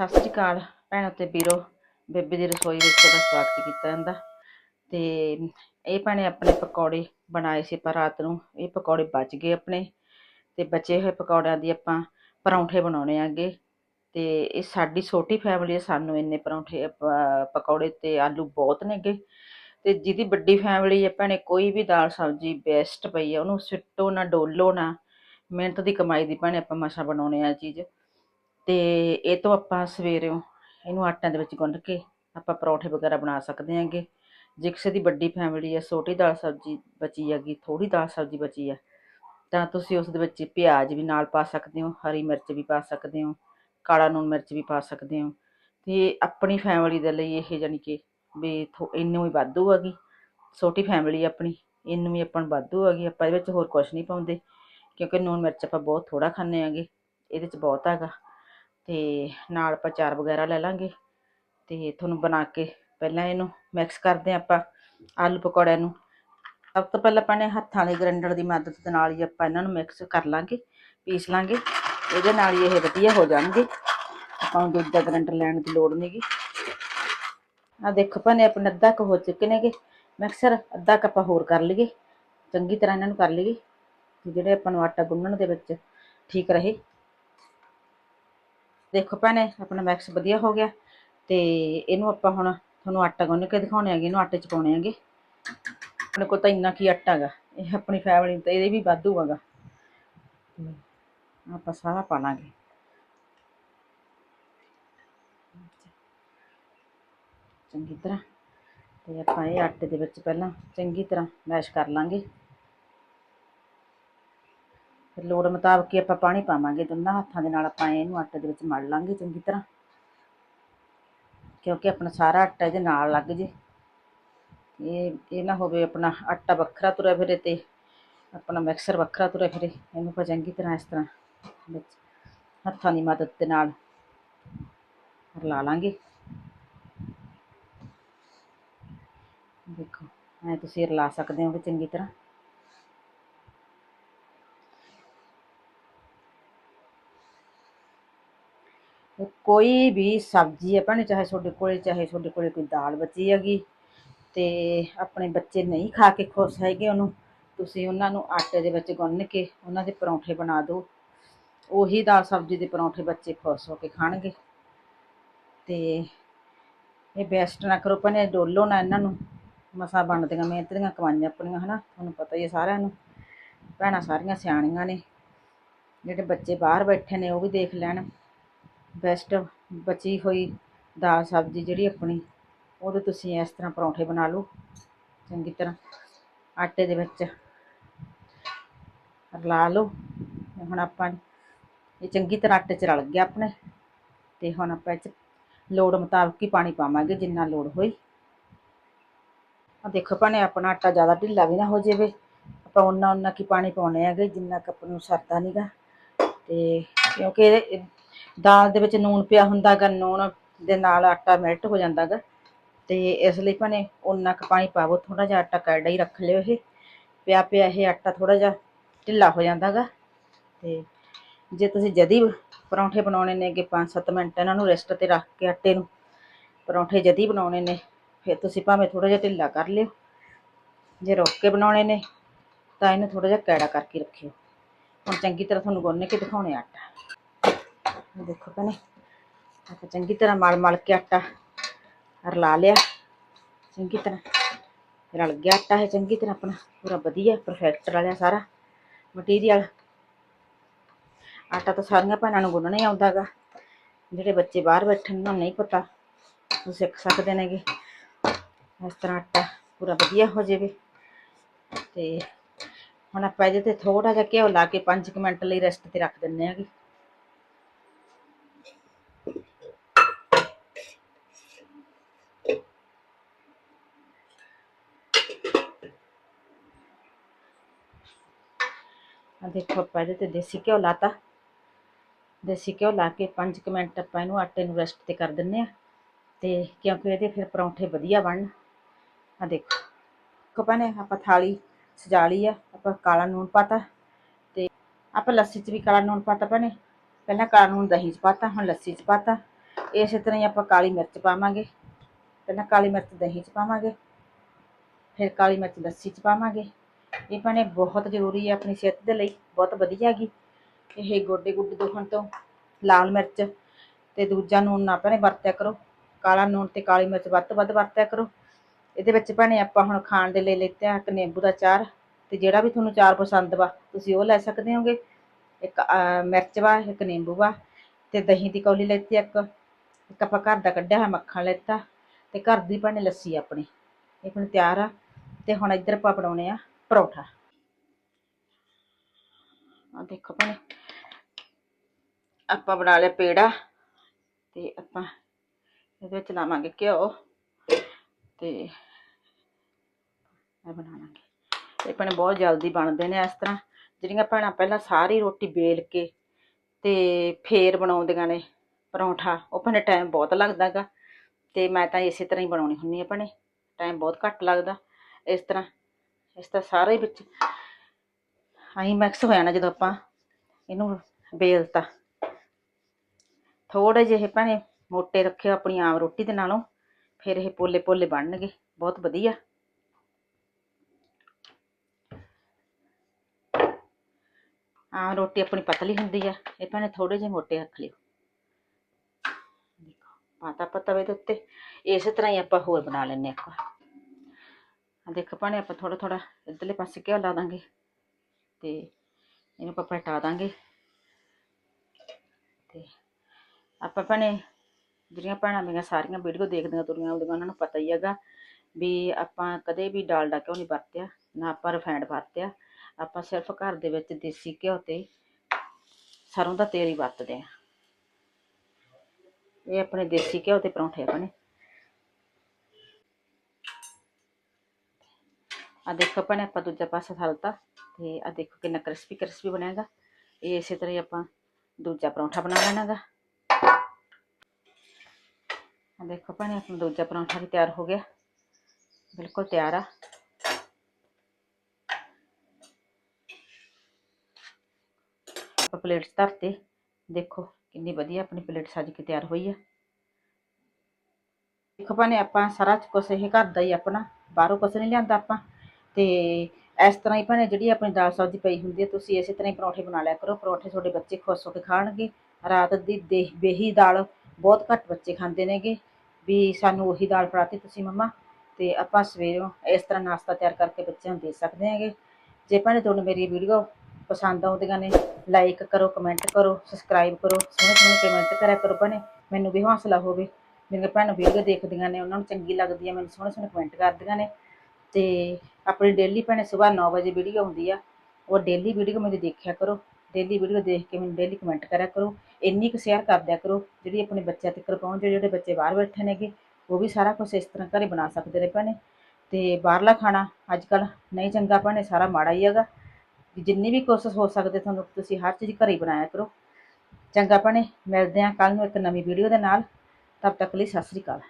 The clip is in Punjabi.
ਸਤਿ ਸ਼੍ਰੀ ਅਕਾਲ ਭੈਣੋ ਤੇ ਵੀਰੋ, ਬੇਬੇ ਦੀ ਰਸੋਈ ਵਿੱਚ ਤੁਹਾਡਾ ਸਵਾਗਤ ਕੀਤਾ ਜਾਂਦਾ। ਤੇ ਇਹ ਭੈਣੇ ਆਪਣੇ ਪਕੌੜੇ ਬਣਾਏ ਸੀ ਪਰ ਰਾਤ ਨੂੰ, ਇਹ ਪਕੌੜੇ ਬਚ ਗਏ ਆਪਣੇ। ਤੇ ਬਚੇ ਹੋਏ ਪਕੌੜਿਆਂ ਦੀ ਆਪਾਂ ਪਰੌਂਠੇ ਬਣਾਉਣੇ ਆਗੇ। ਤੇ ਇਹ ਸਾਡੀ ਛੋਟੀ ਫੈਮਿਲੀ ਹੈ ਸਾਨੂੰ ਇੰਨੇ ਪਰੌਂਠੇ ਪਕੌੜੇ ਤੇ ਆਲੂ ਬਹੁਤ ਨੇਗੇ। ਤੇ ਜਿਹਦੀ ਵੱਡੀ ਫੈਮਿਲੀ ਹੈ ਭੈਣੇ, ਕੋਈ ਵੀ ਦਾਲ ਸਬਜ਼ੀ ਬੈਸਟ ਪਈ ਹੈ ਉਹਨੂੰ ਸਿੱਟੋ ਨਾ, ਡੋਲੋ ਨਾ। ਮਿਹਨਤ ਦੀ ਕਮਾਈ ਦੀ ਭੈਣੇ ਆਪਾਂ ਮਸਾ ਬਣਾਉਣੇ ਆ ਚੀਜ਼। ਤੇ ਇਹ ਤੋਂ ਆਪਾਂ ਸਵੇਰੇ ਇਹਨੂੰ ਆਟਿਆਂ ਦੇ ਵਿੱਚ ਗੁੰਨ ਕੇ ਆਪਾਂ ਪਰੌਂਠੇ ਵਗੈਰਾ ਬਣਾ ਸਕਦੇ ਹਾਂਗੇ। ਜੇ ਕਿਸੇ ਦੀ ਵੱਡੀ ਫੈਮਿਲੀ ਹੈ ਛੋਟੀ ਦਾਲ ਸਬਜ਼ੀ ਬਚੀ ਹੈਗੀ ਥੋੜੀ ਦਾਲ ਸਬਜ਼ੀ ਬਚੀ ਹੈ ਤਾਂ ਤੁਸੀਂ ਉਸ ਦੇ ਵਿੱਚ ਪਿਆਜ਼ ਵੀ ਨਾਲ ਪਾ ਸਕਦੇ ਹੋ, ਹਰੀ ਮਿਰਚ ਵੀ ਪਾ ਸਕਦੇ ਹੋ, ਕਾਲਾ ਨੂਣ ਮਿਰਚ ਵੀ ਪਾ ਸਕਦੇ ਹੋ। ਤੇ ਆਪਣੀ ਫੈਮਿਲੀ ਦੇ ਲਈ ਇਹ ਜਾਨੀ ਕਿ ਵੀ ਥੋ- ਇਹਨੂੰ ਹੀ ਵਾਧੂ ਹੈਗੀ। ਛੋਟੀ ਫੈਮਿਲੀ ਆਪਣੀ ਇਹਨੂੰ ਵੀ ਆਪਾਂ ਨੂੰ ਵਾਧੂ ਹੈਗੀ। ਆਪਾਂ ਇਹਦੇ ਵਿੱਚ ਹੋਰ ਕੁਝ ਨਹੀਂ ਪਾਉਂਦੇ, ਕਿਉਂਕਿ ਨੂਣ ਮਿਰਚ ਆਪਾਂ ਬਹੁਤ ਥੋੜਾ ਖਾਂਦੇ ਆਂਗੇ ਇਹਦੇ ਚ ਬਹੁਤ ਹੈਗਾ। ਤੇ ਨਾਲ ਆਪਾਂ ਚਾਰ ਵਗੈਰਾ ਲੈ ਲਾਂਗੇ। ਤੇ ਤੁਹਾਨੂੰ ਬਣਾ ਕੇ ਪਹਿਲਾਂ ਇਹਨੂੰ ਮਿਕਸ ਕਰਦੇ ਹਾਂ ਆਪਾਂ ਆਲੂ ਪਕੌੜਿਆਂ ਨੂੰ। ਸਭ ਤੋਂ ਪਹਿਲਾਂ ਆਪਾਂ ਨੇ ਹੱਥਾਂ ਦੇ ਗ੍ਰੈਂਡਰ ਦੀ ਮਦਦ ਦੇ ਨਾਲ ਹੀ ਆਪਾਂ ਇਹਨਾਂ ਨੂੰ ਮਿਕਸ ਕਰ ਲਾਂਗੇ, ਪੀਸ ਲਾਂਗੇ। ਇਹਦੇ ਨਾਲ ਹੀ ਇਹ ਵਧੀਆ ਹੋ ਜਾਣਗੇ। ਆਪਾਂ ਨੂੰ ਦੂਜਾ ਗ੍ਰੈਂਡਰ ਲੈਣ ਦੀ ਲੋੜ ਨਹੀਂਗੀ ਆ ਦੇਖੋ ਭਾਨੇ ਆਪਣੇ ਅੱਧਾ ਕੁ ਹੋ ਚੁੱਕੇ ਨੇਗੇ ਮਿਕਸਰ ਅੱਧਾ ਕੱਪ ਆਪਾਂ ਹੋਰ ਕਰ ਲਈਏ। ਚੰਗੀ ਤਰ੍ਹਾਂ ਇਹਨਾਂ ਨੂੰ ਕਰ ਲਈਏ। ਤੇ ਜਿਹੜੇ ਆਪਾਂ ਨੂੰ ਆਟਾ ਗੁੰਨਣ ਦੇ ਵਿੱਚ ਠੀਕ ਰਹੇ। ਦੇਖੋ ਭੈਣੇ, ਆਪਣਾ ਮਿਕਸ ਵਧੀਆ ਹੋ ਗਿਆ ਤੇ ਇਹਨੂੰ ਆਪਾਂ ਹੁਣ ਤੁਹਾਨੂੰ ਆਟਾ ਗੁੰਨ ਕੇ ਦਿਖਾਉਣੇ ਆਗੇ ਇਹਨੂੰ ਆਟੇ ਚ ਪਾਉਣੇ ਆਗੇ ਆਪਣੇ ਕੋਲ ਤਾਂ ਇੰਨਾ ਕੀ ਆਟਾ ਹੈਗਾ, ਇਹ ਆਪਣੀ ਫੈਮਿਲੀ ਤਾਂ ਇਹਦੇ ਵੀ ਵਾਧੂ ਹੈਗਾ। ਆਪਾਂ ਸਾਰਾ ਪਾ ਲਾਂਗੇ। ਚੰਗੀ ਤਰ੍ਹਾਂ, ਤੇ ਆਪਾਂ ਇਹ ਆਟੇ ਦੇ ਵਿੱਚ ਪਹਿਲਾਂ ਚੰਗੀ ਤਰ੍ਹਾਂ ਮੈਸ਼ ਕਰ ਲਾਂਗੇ। ਫਿਰ ਲੋੜ ਮੁਤਾਬਕ ਹੀ ਆਪਾਂ ਪਾਣੀ ਪਾਵਾਂਗੇ, ਦੋਨਾਂ ਹੱਥਾਂ ਦੇ ਨਾਲ ਆਪਾਂ ਇਹਨੂੰ ਆਟੇ ਦੇ ਵਿੱਚ ਮਲ ਲਾਂਗੇ ਚੰਗੀ ਤਰ੍ਹਾਂ। ਕਿਉਂਕਿ ਆਪਣਾ ਸਾਰਾ ਆਟਾ ਇਹਦੇ ਨਾਲ ਲੱਗ ਜੇ। ਇਹ ਇਹ ਨਾ ਹੋਵੇ ਆਪਣਾ ਆਟਾ ਵੱਖਰਾ ਤੁਰਿਆ ਫਿਰੇ ਤੇ ਆਪਣਾ ਮਿਕਸਰ ਵੱਖਰਾ ਤੁਰਿਆ ਫਿਰੇ, ਇਹਨੂੰ ਆਪਾਂ ਚੰਗੀ ਤਰ੍ਹਾਂ ਇਸ ਤਰ੍ਹਾਂ ਵਿੱਚ ਹੱਥਾਂ ਦੀ ਮਦਦ ਦੇ ਨਾਲ ਰਲਾ ਲਾਂਗੇ। ਦੇਖੋ, ਐ ਤੁਸੀਂ ਰਲਾ ਸਕਦੇ ਹੋ ਚੰਗੀ ਤਰ੍ਹਾਂ। ਕੋਈ ਵੀ ਸਬਜ਼ੀ ਹੈ ਭੈਣੇ, ਚਾਹੇ ਤੁਹਾਡੇ ਕੋਲੇ, ਚਾਹੇ ਤੁਹਾਡੇ ਕੋਲੇ ਕੋਈ ਦਾਲ ਬਚੀ ਹੈਗੀ ਤੇ ਆਪਣੇ ਬੱਚੇ ਨਹੀਂ ਖਾ ਕੇ ਖੁਸ਼ ਹੈਗੇ ਉਹਨੂੰ, ਤੁਸੀਂ ਉਹਨਾਂ ਨੂੰ ਆਟੇ ਦੇ ਵਿੱਚ ਗੁੰਨ ਕੇ ਉਹਨਾਂ ਦੇ ਪਰੌਂਠੇ ਬਣਾ ਦਿਓ। ਉਹੀ ਦਾਲ ਸਬਜ਼ੀ ਦੇ ਪਰੌਂਠੇ ਬੱਚੇ ਖੁਸ਼ ਹੋ ਕੇ ਖਾਣਗੇ। ਤੇ ਇਹ ਬੈਸਟ ਨਾ ਕਰੋ ਭੈਣੇ, ਡੋਲੋ ਨਾ ਇਹਨਾਂ ਨੂੰ। ਮਸਾ ਬਣਦੀਆਂ ਮਿਹਨਤ ਦੀਆਂ ਕਮਾਈਆਂ ਆਪਣੀਆਂ, ਹਨਾ? ਤੁਹਾਨੂੰ ਪਤਾ ਹੀ ਹੈ ਸਾਰਿਆਂ ਨੂੰ। ਭੈਣਾਂ ਸਾਰੀਆਂ ਸਿਆਣੀਆਂ ਨੇ। ਜਿਹੜੇ ਬੱਚੇ ਬਾਹਰ ਬੈਠੇ ਨੇ, ਉਹ ਵੀ ਦੇਖ ਲੈਣ। ਬੈਸਟ ਬਚੀ ਹੋਈ ਦਾਲ ਸਬਜ਼ੀ ਜਿਹੜੀ ਆਪਣੀ, ਉਹਦੇ ਤੁਸੀਂ ਇਸ ਤਰ੍ਹਾਂ ਪਰੌਂਠੇ ਬਣਾ ਲਓ। ਚੰਗੀ ਤਰ੍ਹਾਂ ਆਟੇ ਦੇ ਵਿੱਚ ਰਲਾ ਲਓ। ਹੁਣ ਆਪਾਂ ਇਹ ਚੰਗੀ ਤਰ੍ਹਾਂ ਆਟੇ 'ਚ ਰਲ ਗਿਆ ਆਪਣੇ। ਤੇ ਹੁਣ ਆਪਾਂ ਇਹ 'ਚ ਲੋੜ ਮੁਤਾਬਕ ਹੀ ਪਾਣੀ ਪਾਵਾਂਗੇ ਜਿੰਨਾ ਲੋੜ ਹੋਈ। ਆ ਦੇਖੋ ਭਾਣੇ, ਆਪਣਾ ਆਟਾ ਜ਼ਿਆਦਾ ਢਿੱਲਾ ਵੀ ਨਾ ਹੋ ਜਾਵੇ। ਆਪਾਂ ਉਹਨਾਂ ਉਹਨਾਂ ਕੀ ਪਾਣੀ ਪਾਉਣੇ ਹੈਗੇ, ਜਿੰਨਾ ਕੁ ਆਪਾਂ ਨੂੰ ਸਰਦਾ ਨਹੀਂਗਾ ਤੇ ਕਿਉਂਕਿ ਇਹ ਦਾਲ ਦੇ ਵਿੱਚ ਨੂਣ ਪਿਆ ਹੁੰਦਾ ਗਾ ਨੂਣ ਦੇ ਨਾਲ ਆਟਾ ਮੈਲਟ ਹੋ ਜਾਂਦਾ ਗਾ ਤੇ ਇਸ ਲਈ ਭਾਵੇਂ ਉਨਾ ਕੁ ਪਾਣੀ ਪਾਵੋ ਥੋੜਾ ਜਿਹਾ ਆਟਾ ਕਰੜਾ ਹੀ ਰੱਖ ਲਿਓ ਇਹ। ਪਿਆ ਪਿਆ ਇਹ ਆਟਾ ਥੋੜਾ ਜਿਹਾ ਢਿੱਲਾ ਹੋ ਜਾਂਦਾ ਗਾ ਤੇ ਜੇ ਤੁਸੀਂ ਜਦੀ ਪਰੌਂਠੇ ਬਣਾਉਣੇ ਨੇ ਕਿ 5-7 ਮਿੰਟ ਇਹਨਾਂ ਨੂੰ ਰੈਸਟ ਤੇ ਰੱਖ ਕੇ ਆਟੇ ਨੂੰ, ਪਰੌਂਠੇ ਜਦੀ ਬਣਾਉਣੇ ਨੇ, ਫਿਰ ਤੁਸੀਂ ਭਾਵੇਂ ਥੋੜਾ ਜਿਹਾ ਢਿੱਲਾ ਕਰ ਲਿਓ। ਜੇ ਰੁੱਕ ਕੇ ਬਣਾਉਣੇ ਨੇ, ਤਾਂ ਇਹਨੂੰ ਥੋੜਾ ਜਿਹਾ ਕੈੜਾ ਕਰਕੇ ਰੱਖਿਓ। ਹੁਣ ਚੰਗੀ ਤਰ੍ਹਾਂ ਤੁਹਾਨੂੰ ਗੁੰਨ ਕੇ ਦਿਖਾਉਣੇ ਆਟਾ। ਦੇਖੋ ਭੈਣੇ ਆਪਾਂ ਚੰਗੀ ਤਰ੍ਹਾਂ ਮਲ ਮਲ ਕੇ ਆਟਾ ਰਲਾ ਲਿਆ। ਚੰਗੀ ਤਰ੍ਹਾਂ ਰਲ ਗਿਆ ਆਟਾ ਹੈ ਚੰਗੀ ਤਰ੍ਹਾਂ ਆਪਣਾ, ਪੂਰਾ ਵਧੀਆ ਪਰਫੈਕਟ ਰਲਿਆ ਸਾਰਾ ਮਟੀਰੀਅਲ ਆਟਾ ਤਾਂ ਸਾਰੀਆਂ ਭੈਣਾਂ ਨੂੰ ਗੁੰਨਣਾ ਹੀ ਆਉਂਦਾ ਗਾ ਜਿਹੜੇ ਬੱਚੇ ਬਾਹਰ ਬੈਠੇ ਨੇ, ਉਹਨਾਂ ਨੂੰ ਨਹੀਂ ਪਤਾ, ਉਹ ਸਿੱਖ ਸਕਦੇ ਨੇਗੇ। ਇਸ ਤਰ੍ਹਾਂ ਆਟਾ ਪੂਰਾ ਵਧੀਆ ਹੋ ਜਾਵੇ। ਤੇ ਹੁਣ ਆਪਾਂ ਇਹਦੇ ਤੇ ਥੋੜਾ ਜਿਹਾ ਘਿਓ ਲਾ ਕੇ 5 ਮਿੰਟ ਲਈ ਰੈਸਟ ਤੇ ਰੱਖ ਦਿੰਨੇ ਆਗੇ ਆ ਦੇਖੋ ਆਪਾਂ ਇਹਦੇ ਤੇ ਦੇਸੀ ਘਿਓ ਲਾਤਾ। ਦੇਸੀ ਘਿਓ ਲਾ ਕੇ 5 ਮਿੰਟ ਆਪਾਂ ਇਹਨੂੰ ਆਟੇ ਨੂੰ ਰੈਸਟ ਤੇ ਕਰ ਦਿੰਨੇ ਆ। ਤੇ ਕਿਉਂਕਿ ਇਹਦੇ ਫਿਰ ਪਰੌਂਠੇ ਵਧੀਆ ਬਣਨ। ਆ ਦੇਖੋ ਕਪਾਂ ਨੇ ਆਪਾਂ ਥਾਲੀ ਸਜਾ ਲਈ ਆ, ਆਪਾਂ ਕਾਲਾ ਨੂਣ ਪਾਤਾ। ਤੇ ਆਪਾਂ ਲੱਸੀ 'ਚ ਵੀ ਕਾਲਾ ਨੂਣ ਪਾਤਾ ਭੈਣੇ। ਪਹਿਲਾਂ ਕਾਲਾ ਨੂਣ ਦਹੀਂ 'ਚ ਪਾਤਾ, ਹੁਣ ਲੱਸੀ 'ਚ ਪਾਤਾ। ਇਸੇ ਤਰ੍ਹਾਂ ਹੀ ਆਪਾਂ ਕਾਲੀ ਮਿਰਚ ਪਾਵਾਂਗੇ। ਪਹਿਲਾਂ ਕਾਲੀ ਮਿਰਚ ਦਹੀਂ 'ਚ ਪਾਵਾਂਗੇ। ਫਿਰ ਕਾਲੀ ਮਿਰਚ ਲੱਸੀ 'ਚ ਪਾਵਾਂਗੇ। ਇਹ ਭੈਣੇ ਬਹੁਤ ਜ਼ਰੂਰੀ ਹੈ ਆਪਣੀ ਸਿਹਤ ਦੇ ਲਈ, ਬਹੁਤ ਵਧੀਆ ਹੈਗੀ। ਇਹ ਗੋਡੇ ਗੁੱਡੇ ਦੁਖਣ ਤੋਂ ਲਾਲ ਮਿਰਚ ਤੇ ਦੂਜਾ ਨੂਨ ਨਾ ਭੈਣੇ ਵਰਤਿਆ ਕਰੋ। ਕਾਲਾ ਨੂਨ ਤੇ ਕਾਲੀ ਮਿਰਚ ਵੱਧ ਤੋਂ ਵੱਧ ਵਰਤਿਆ ਕਰੋ। ਇਹਦੇ ਵਿੱਚ ਭੈਣੇ ਆਪਾਂ ਹੁਣ ਖਾਣ ਦੇ ਲਈ ਲਿੱਤਾ ਇੱਕ ਨਿੰਬੂ ਦਾ ਚਾਰ ਤੇ ਜਿਹੜਾ ਵੀ ਤੁਹਾਨੂੰ ਚਾਰ ਪਸੰਦ ਵਾ, ਤੁਸੀਂ ਉਹ ਲੈ ਸਕਦੇ ਹੋਗੇ। ਇੱਕ ਮਿਰਚ ਵਾ, ਇੱਕ ਨਿੰਬੂ ਵਾ ਤੇ ਦਹੀਂ ਦੀ ਕੌਲੀ ਲੈਤੀ ਇੱਕ। ਇੱਕ ਆਪਾਂ ਘਰ ਦਾ ਕੱਢਿਆ ਹੋਇਆ ਮੱਖਣ ਲੈਤਾ ਤੇ ਘਰ ਦੀ ਭੈਣੇ ਲੱਸੀ ਆਪਣੀ। ਇਹ ਹੁਣ ਤਿਆਰ ਆ ਤੇ ਹੁਣ ਇੱਧਰ ਆਪਾਂ ਬਣਾਉਣੇ ਆ ਪਰੌਠਾ। ਆ ਦੇਖੋ ਭੈਣੇ, ਆਪਾਂ ਬਣਾ ਲਿਆ ਪੇੜਾ ਤੇ ਆਪਾਂ ਇਹਦੇ ਵਿੱਚ ਲਾਵਾਂਗੇ ਘਿਓ ਤੇ ਇਹ ਬਣਾ ਇਹ ਭੈਣੇ ਬਹੁਤ ਜਲਦੀ ਬਣਦੇ ਨੇ ਇਸ ਤਰ੍ਹਾਂ। ਜਿਹੜੀਆਂ ਭੈਣਾਂ ਪਹਿਲਾਂ ਸਾਰੀ ਰੋਟੀ ਵੇਲ ਕੇ ਤੇ ਫੇਰ ਬਣਾਉਂਦੀਆਂ ਨੇ ਪਰੌਂਠਾ, ਉਹ ਭੈਣੇ ਟਾਈਮ ਬਹੁਤ ਲੱਗਦਾ ਗਾ ਤੇ ਮੈਂ ਤਾਂ ਇਸੇ ਤਰ੍ਹਾਂ ਹੀ ਬਣਾਉਣੀ ਹੁੰਦੀ ਆ ਭੈਣੇ। ਟਾਈਮ ਬਹੁਤ ਘੱਟ ਲੱਗਦਾ ਇਸ ਤਰ੍ਹਾਂ। ਇਸ ਤਰ੍ਹਾਂ ਸਾਰੇ ਵਿੱਚ ਆਈ ਮਿਕਸ ਹੋ ਜਾਣਾ ਜਦੋਂ ਆਪਾਂ ਇਹਨੂੰ ਬੇਲਤਾ ਥੋੜੇ ਜਿਹੇ ਭੈਣੇ ਮੋਟੇ ਰੱਖਿਓ ਆਪਣੀ ਆਮ ਰੋਟੀ ਦੇ ਨਾਲੋਂ, ਫਿਰ ਇਹ ਪੋਲੇ ਪੋਲੇ ਬਣਨਗੇ, ਬਹੁਤ ਵਧੀਆ। ਆਮ ਰੋਟੀ ਆਪਣੀ ਪਤਲੀ ਹੁੰਦੀ ਆ, ਇਹ ਭੈਣੇ ਥੋੜੇ ਜਿਹੇ ਮੋਟੇ ਰੱਖ ਲਿਓ। ਦੇਖੋ ਪਾਤਾ ਪਤਾ ਵੇ ਦੇ ਉੱਤੇ, ਇਸੇ ਤਰ੍ਹਾਂ ਹੀ ਆਪਾਂ ਹੋਰ ਬਣਾ ਲੈਣੇ ਆਪਾਂ ਦੇਖੋ ਭੈਣੇ, ਆਪਾਂ ਥੋੜਾ ਥੋੜਾ ਇੱਧਰਲੇ ਪਾਸੇ ਘਿਓ ਲਾ ਦਾਂਗੇ ਤੇ ਇਹਨੂੰ ਆਪਾਂ ਪਲਟਾ ਦਾਂਗੇ। ਤੇ ਆਪਾਂ ਭੈਣੇ, ਜਿਹੜੀਆਂ ਭੈਣਾਂ ਮੇਰੀਆਂ ਸਾਰੀਆਂ ਵੀਡੀਓ ਦੇਖਦੀਆਂ ਤੁਰੀਆਂ ਆਉਂਦੀਆਂ, ਉਹਨਾਂ ਨੂੰ ਪਤਾ ਹੀ ਹੈਗਾ ਵੀ ਆਪਾਂ ਕਦੇ ਵੀ ਡਾਲਡਾ ਕਿਉਂ ਨਹੀਂ ਵਰਤਿਆ, ਨਾ ਆਪਾਂ ਰਿਫਾਈਂਡ ਵਰਤਿਆ। ਆਪਾਂ ਸਿਰਫ ਘਰ ਦੇ ਵਿੱਚ ਦੇਸੀ ਘਿਓ ਤੇ ਸਰੋਂ ਦਾ ਤੇਲ ਹੀ ਵਰਤਦੇ ਆ ਇਹ ਆਪਣੇ ਦੇਸੀ ਘਿਓ ਤੇ ਪਰੌਂਠੇ ਆਪਣੇ ਆ ਦੇਖੋ ਭੈਣੇ ਆਪਾਂ ਦੂਜਾ ਪਾਸਾ ਥਲਤਾ ਤੇ ਆ ਦੇਖੋ ਕਿੰਨਾ ਕ੍ਰਿਸਪੀ ਕ੍ਰਿਸਪੀ ਬਣਿਆਗਾ ਇਹ ਇਸੇ ਤਰ੍ਹਾਂ ਹੀ ਆਪਾਂ ਦੂਜਾ ਪਰੌਂਠਾ ਬਣਾ ਲੈਣਾਗਾ ਆ ਦੇਖੋ ਭੈਣੇ ਆਪਣਾ ਦੂਜਾ ਪਰੌਂਠਾ ਵੀ ਤਿਆਰ ਹੋ ਗਿਆ ਬਿਲਕੁਲ ਤਿਆਰ ਆ ਆਪਾਂ ਪਲੇਟ 'ਚ ਧਰਤੇ ਦੇਖੋ ਕਿੰਨੀ ਵਧੀਆ ਆਪਣੀ ਪਲੇਟ ਸੱਜ ਕੇ ਤਿਆਰ ਹੋਈ ਆ ਦੇਖੋ ਭੈਣੇ ਆਪਾਂ ਸਾਰਾ ਕੁਛ ਇਹ ਘਰ ਦਾ ਹੀ ਆਪਣਾ ਬਾਹਰੋਂ ਕੁਛ ਨਹੀਂ ਲਿਆਂਦਾ ਆਪਾਂ ਤੇ ਇਸ ਤਰ੍ਹਾਂ ਹੀ ਭੈਣੇ ਜਿਹੜੀ ਆਪਣੀ ਦਾਲ ਸਬਜ਼ੀ ਪਈ ਹੁੰਦੀ ਹੈ, ਤੁਸੀਂ ਇਸੇ ਤਰ੍ਹਾਂ ਹੀ ਪਰੌਂਠੇ ਬਣਾ ਲਿਆ ਕਰੋ। ਪਰੌਂਠੇ ਤੁਹਾਡੇ ਬੱਚੇ ਖੁਸ਼ ਹੋ ਕੇ ਖਾਣਗੇ। ਰਾਤ ਦੀ ਦੇ- ਬੇਹੀ ਦਾਲ ਬਹੁਤ ਘੱਟ ਬੱਚੇ ਖਾਂਦੇ ਨੇਗੇ। ਵੀ ਸਾਨੂੰ ਉਹੀ ਦਾਲ ਫੜਾਤੀ ਤੁਸੀਂ ਮੰਮਾ, ਤੇ ਆਪਾਂ ਸਵੇਰੋਂ ਇਸ ਤਰ੍ਹਾਂ ਨਾਸ਼ਤਾ ਤਿਆਰ ਕਰਕੇ ਬੱਚਿਆਂ ਨੂੰ ਦੇ ਸਕਦੇ ਹੈਗੇ। ਜੇ ਭੈਣੇ ਤੁਹਾਨੂੰ ਮੇਰੀ ਵੀਡੀਓ ਪਸੰਦ ਆਉਂਦੀਆਂ ਨੇ ਲਾਈਕ ਕਰੋ ਕਮੈਂਟ ਕਰੋ ਸਬਸਕ੍ਰਾਈਬ ਕਰੋ, ਸੋਹਣੇ ਸੋਹਣੇ ਕਮੈਂਟ ਕਰਿਆ ਕਰੋ ਭੈਣੇ। ਮੈਨੂੰ ਵੀ ਹੌਸਲਾ ਹੋਵੇ। ਮੇਰੀਆਂ ਭੈਣਾਂ ਵੀਡੀਓ ਦੇਖਦੀਆਂ ਨੇ, ਉਹਨਾਂ ਨੂੰ ਚੰਗੀ ਲੱਗਦੀ ਹੈ, ਮੈਨੂੰ ਸੋਹਣੇ ਸੋਹਣੇ ਕਮੈਂਟ ਕਰਦੀਆਂ ਨੇ। ਤੇ ਆਪਣੀ ਡੇਲੀ ਭੈਣੇ ਸਵੇਰ 9 ਵਜੇ ਵੀਡੀਓ ਆਉਂਦੀ ਆ, ਉਹ ਡੇਲੀ ਵੀਡੀਓ ਮੇਰੀ ਦੇਖਿਆ ਕਰੋ ਡੇਲੀ ਵੀਡੀਓ ਦੇਖ ਕੇ ਮੈਨੂੰ ਡੇਲੀ ਕਮੈਂਟ ਕਰਿਆ ਕਰੋ, ਇੰਨੀ ਕੁ ਸ਼ੇਅਰ ਕਰ ਦਿਆ ਕਰੋ, ਜਿਹੜੀ ਆਪਣੇ ਬੱਚਿਆਂ ਤੱਕ ਪਹੁੰਚ ਜਿਹੜੇ ਬੱਚੇ ਬਾਹਰ ਬੈਠੇ ਨੇਗੇ, ਉਹ ਵੀ ਸਾਰਾ ਕੁਝ ਇਸ ਤਰ੍ਹਾਂ ਘਰੇ ਬਣਾ ਸਕਦੇ ਨੇ ਭੈਣੇ। ਤੇ ਬਾਹਰਲਾ ਖਾਣਾ ਅੱਜ ਕੱਲ ਨਹੀਂ ਚੰਗਾ ਭੈਣੇ, ਸਾਰਾ ਮਾੜਾ ਹੀ ਹੈਗਾ। ਵੀ ਜਿੰਨੀ ਵੀ ਕੋਸ਼ਿਸ਼ ਹੋ ਸਕਦੇ ਤੁਹਾਨੂੰ, ਤੁਸੀਂ ਹਰ ਚੀਜ਼ ਘਰੇ ਹੀ ਬਣਾਇਆ ਕਰੋ। ਚੰਗਾ ਭੈਣੇ, ਮਿਲਦੇ ਹਾਂ ਕੱਲ ਨੂੰ ਇੱਕ ਨਵੀਂ ਵੀਡੀਓ ਦੇ ਨਾਲ। ਤਬ ਤੱਕ ਲਈ ਸਤਿ ਸ੍ਰੀ ਅਕਾਲ।